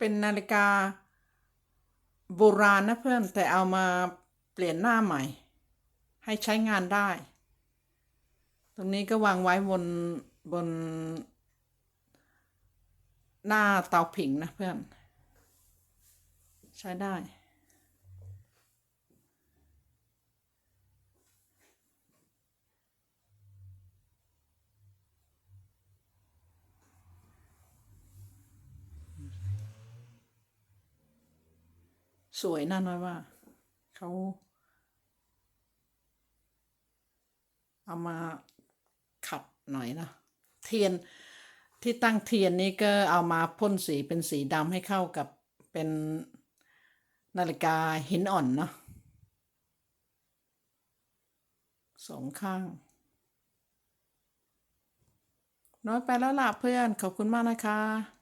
เป็นนาฬิกาโบราณนะเพื่อนแต่เอามาเปลี่ยนหน้าใหม่ ให้ใช้งานได้ ตรงนี้ก็วางไว้บนบน หน้าเตาผิงนะเพื่อน ใช้ได้ สวยนั่น้อยว่าเขาเอามาขัดหน่อยนะ เทียนที่ตั้งเทียนนี้ก็เอามาพ่นสีเป็นสีดำให้เข้ากับเป็นนาฬิกาหินอ่อนเนาะสองข้าง น้อยไปแล้วล่ะเพื่อน ขอบคุณมากนะคะ